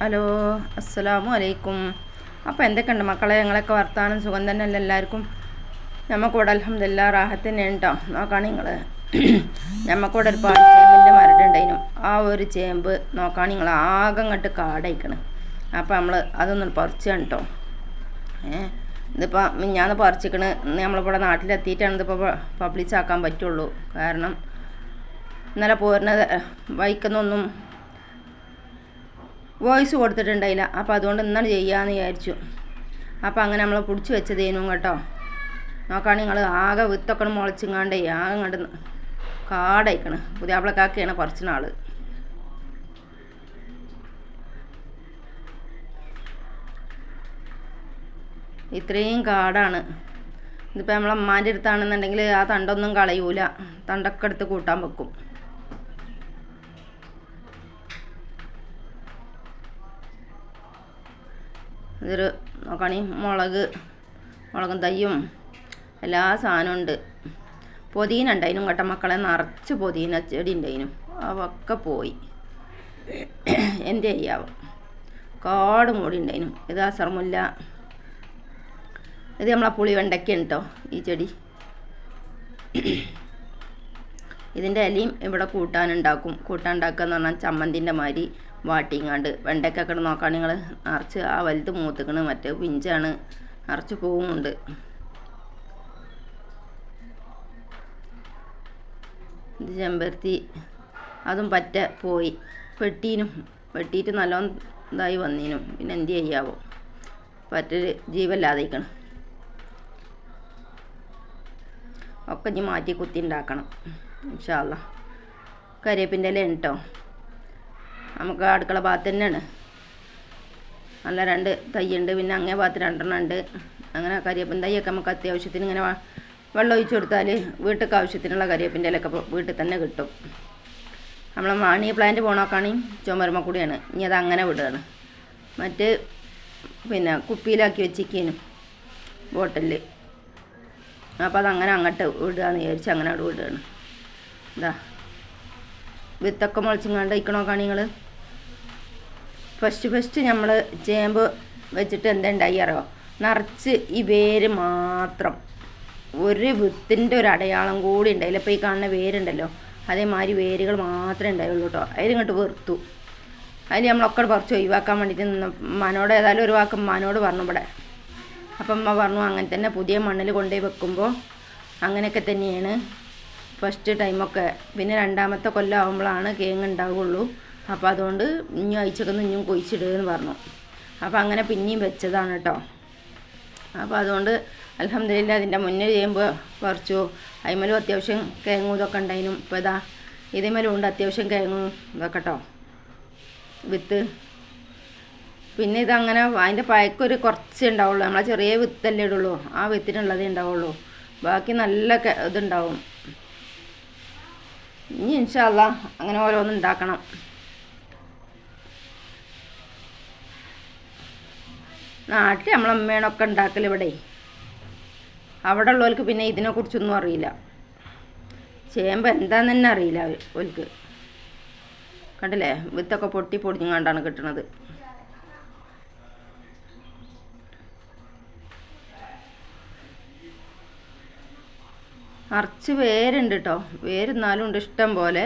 Hello അസ്സലാമു അലൈക്കും. അപ്പോൾ എന്തൊക്കെയുണ്ട് മക്കളെ? ഞങ്ങളൊക്കെ വർത്താനം സുഖം തന്നെയല്ല എല്ലാവർക്കും? നമുക്കിവിടെ അലഹമില്ല റാഹത്ത് തന്നെയാണ് കേട്ടോ നോക്കാണ് നിങ്ങൾ നമുക്കിവിടെ ഒരു ചേമ്പിന്റെ മരടുണ്ടായിരുന്നു. ആ ഒരു ചേമ്പ് നോക്കാണ് നിങ്ങൾ ആകെ അങ്ങോട്ട് കാടയിക്കണം. അപ്പോൾ നമ്മൾ അതൊന്ന് പറിച്ച് കേട്ടോ ഏ ഇതിപ്പോൾ മിഞ്ഞാന്ന് പറിച്ചിക്കണ്. നമ്മളിവിടെ നാട്ടിലെത്തിയിട്ടാണ് ഇതിപ്പോൾ പബ്ലിഷ് ആക്കാൻ പറ്റുള്ളൂ. കാരണം ഇന്നലെ പോരുന്ന വൈക്കുന്നൊന്നും വോയിസ് കൊടുത്തിട്ടുണ്ടായില്ല. അപ്പോൾ അതുകൊണ്ട് എന്നാണ് ചെയ്യാമെന്ന് വിചാരിച്ചു. അപ്പോൾ അങ്ങനെ നമ്മളെ പിടിച്ചു വെച്ചതേനും കേട്ടോ. നോക്കാണ് നിങ്ങൾ ആകെ വിത്തൊക്കെ മുളച്ചിങ്ങാണ്ടേ ആകെ ഇങ്ങോട്ട് കാടയിക്കണ്. പുതിയാപ്പിളക്കാക്കിയാണ് കാക്കയാണ് കുറച്ച് നാൾ ഇത്രയും കാടാണ്. ഇതിപ്പോൾ നമ്മളെ അമ്മാന്റെ അടുത്താണെന്നുണ്ടെങ്കിൽ ആ തണ്ടൊന്നും കളയൂല. തണ്ടൊക്കെ എടുത്ത് കൂട്ടാൻ വെക്കും. ഇതൊരു നോക്കണി മുളക് മുളകും തയ്യും എല്ലാ സാധനവും ഉണ്ട്. പൊതീന ഉണ്ടായിനും കേട്ട മക്കളെ നിറച്ച് പൊതീന ചെടി ഉണ്ടായിനും. അവൊക്കെ പോയി. എന്ത് ചെയ്യാവും കാട് മൂടി ഉണ്ടായിനും. ഇത് അസർമുല്ല. ഇത് നമ്മളെ പുളി വെണ്ടയ്ക്ക കേട്ടോ ഈ ചെടി. ഇതിന്റെ ഇലയും ഇവിടെ കൂട്ടാനുണ്ടാക്കും. കൂട്ടാൻ ഉണ്ടാക്കുക എന്ന് പറഞ്ഞാൽ ചമ്മന്തിന്റെ മാതിരി വാട്ടിങ്ങാണ്ട് വെണ്ടയ്ക്ക ഒക്കെ നോക്കാൻ നിങ്ങൾ നിറച്ച് ആ വലുത് മൂത്തുക്കണ് മറ്റേ പിഞ്ചാണ്. നിറച്ച് പൂവുമുണ്ട് ഇത് ചെമ്പരത്തി അതും പറ്റ പോയി. വെട്ടീനും വെട്ടിയിട്ട് നല്ലോണം ഇതായി വന്നീനും. പിന്നെ എന്ത് ചെയ്യാവോ? പറ്റൊരു ജീവല്ലാതിരിക്കണം ഒക്കെ ഇനി മാറ്റി കുത്തി ഉണ്ടാക്കണം. ഇൻഷാല്ല കരിയേപ്പിന്റെ ഇല കേട്ടോ നമുക്ക് അടുക്കള ഭാഗത്ത് തന്നെയാണ്. നല്ല രണ്ട് തൈയുണ്ട് പിന്നെ അങ്ങേ ഭാഗത്ത് രണ്ടെണ്ണം ഉണ്ട്. അങ്ങനെ കരിവേപ്പിൻ തൈയൊക്കെ നമുക്ക് അത്യാവശ്യത്തിന് ഇങ്ങനെ വെള്ളം ഒഴിച്ചു കൊടുത്താൽ വീട്ടിലേക്ക് ആവശ്യത്തിനുള്ള കരിയപ്പിന്റെ ഇലയൊക്കെ വീട്ടിൽ തന്നെ കിട്ടും. നമ്മൾ മാണി പ്ലാന്റ് പോണോക്കാണെങ്കിൽ ചുമരുമ കൂടിയാണ്. ഇനി അത് അങ്ങനെ വിടുകയാണ് മറ്റ് പിന്നെ കുപ്പിയിലാക്കി വെച്ചിരിക്കാനും ബോട്ടിൽ അപ്പോൾ അതങ്ങനെ അങ്ങോട്ട് വിടുകയെന്ന് വിചാരിച്ച് അങ്ങനെ അവിടെ വിടുകയാണ് ഇതാ വിത്തൊക്കെ മുളച്ചും ഇക്കണോക്കാണ് നിങ്ങൾ ഫസ്റ്റ് ഫസ്റ്റ് നമ്മൾ ചേമ്പ് വെച്ചിട്ട് എന്തുണ്ടായി അറിയോ? നിറച്ച് ഈ വേര് മാത്രം. ഒരു വിത്തിന്റെ ഒരു അടയാളം കൂടി ഉണ്ടായില്ല. ഇപ്പോൾ ഈ കാണുന്ന വേരുണ്ടല്ലോ. അതേമാതിരി വേരുകൾ മാത്രമേ ഉണ്ടായുള്ളൂ കേട്ടോ അതിലിങ്ങോട്ട് വെറുത്തു. അതിൽ നമ്മളൊക്കെ പറിച്ച് ഒഴിവാക്കാൻ വേണ്ടിയിട്ട് നിന്ന് മനോട് ഏതായാലും ഒരു വാക്ക് മനോട് പറഞ്ഞു ഇവിടെ. അപ്പം അമ്മ പറഞ്ഞു അങ്ങനെ തന്നെ പുതിയ മണ്ണിൽ കൊണ്ടുപോയി വെക്കുമ്പോൾ അങ്ങനെയൊക്കെ തന്നെയാണ്. ഫസ്റ്റ് ടൈമൊക്കെ പിന്നെ രണ്ടാമത്തെ കൊല്ലം ആകുമ്പോഴാണ് കേങ്ങ് ഉണ്ടാവുള്ളൂ. അപ്പോൾ അതുകൊണ്ട് ഇനി അയച്ചൊക്കെ ഇനിയും കൊയിച്ചിടുകയെന്ന് പറഞ്ഞു. അപ്പോൾ അങ്ങനെ പിന്നെയും വെച്ചതാണ് കേട്ടോ അപ്പോൾ അതുകൊണ്ട് അലഹമ്മദില്ല അതിന്റെ മുന്നേ ചെയ്യുമ്പോൾ പറിച്ചു അതിമേലും അത്യാവശ്യം കിഴങ്ങും ഇതൊക്കെ ഉണ്ടായിരുന്നു ഇപ്പോൾ ഇതാ ഇതേമേലും ഉണ്ട് അത്യാവശ്യം കിഴങ്ങും ഇതൊക്കെ കേട്ടോ വിത്ത്. പിന്നെ ഇതങ്ങനെ അതിന്റെ പയക്കൊരു കുറച്ച് ഉണ്ടാവുള്ളൂ നമ്മളെ ചെറിയ വിത്തല്ലേ ഇടുള്ളൂ. ആ വിത്തിനുള്ളതേ ഉണ്ടാവുള്ളൂ ബാക്കി നല്ല ഇതുണ്ടാവും ഇനി ഇൻഷാല്ല അങ്ങനെ ഓരോന്ന് ഉണ്ടാക്കണം നാട്ടിൽ നമ്മളമ്മേണൊക്കെ ഉണ്ടാക്കൽ ഇവിടെ. അവിടെ ഉള്ളവർക്ക് പിന്നെ ഇതിനെക്കുറിച്ചൊന്നും അറിയില്ല. ചേമ്പ് എന്താന്ന് തന്നെ അറിയില്ല ഓൽക്ക്. കണ്ടില്ലേ? വിത്തൊക്കെ പൊട്ടി പൊടിഞ്ഞുകൊണ്ടാണ് കിട്ടണത്. നിറച്ച് വേരുണ്ട് കേട്ടോ വേരുന്നാലും ഉണ്ട് ഇഷ്ടം പോലെ.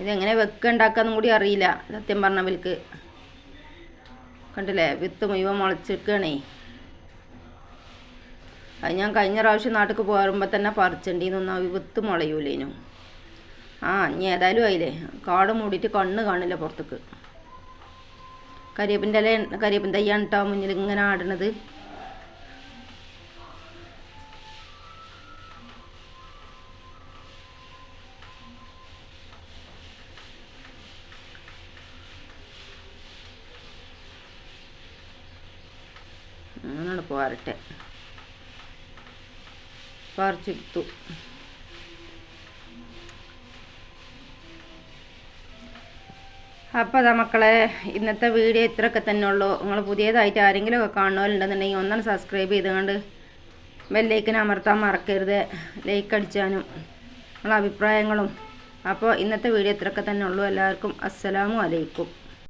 ഇതെങ്ങനെ വെക്ക ഉണ്ടാക്കാന്നും കൂടി അറിയില്ല സത്യം പറഞ്ഞ വിൽക്ക്. കണ്ടില്ലേ വിത്ത് മുഴുവൻ മുളച്ചിരിക്കണേ. അത് ഞാൻ കഴിഞ്ഞ പ്രാവശ്യം നാട്ടിൽ പോരുമ്പോൾ തന്നെ പറിച്ചണ്ടിന്നൊന്നും അവ വിത്ത് മുളയൂലേനു. ആ ഇനി ഏതായാലും ആയില്ലേ. കാട് മൂടിയിട്ട് കണ്ണ് കാണില്ല പുറത്തേക്ക്. കരിയേപ്പിന്റെ ഇല കരിയേപ്പിൻ തയ്യാണ് കേട്ടോ മുന്നിൽ ഇങ്ങനെ ആടണത്. അങ്ങനെ പോരട്ടെ. പറിച്ചെടുത്തു. അപ്പോൾ അതാ മക്കളെ ഇന്നത്തെ വീഡിയോ ഇത്രയൊക്കെ തന്നെ ഉള്ളൂ. നിങ്ങൾ പുതിയതായിട്ട് ആരെങ്കിലും ഒക്കെ കാണുന്നവരുണ്ടെന്നുണ്ടെങ്കിൽ ഒന്നാണ് സബ്സ്ക്രൈബ് ചെയ്തുകൊണ്ട് ബെല്ലേക്കിന് അമർത്താൻ മറക്കരുത്. ലൈക്ക് അടിച്ചാനും നിങ്ങളെ അഭിപ്രായങ്ങളും. അപ്പോൾ ഇന്നത്തെ വീഡിയോ ഇത്രയൊക്കെ തന്നെ ഉള്ളൂ. എല്ലാവർക്കും അസ്സലാമു അലൈക്കും.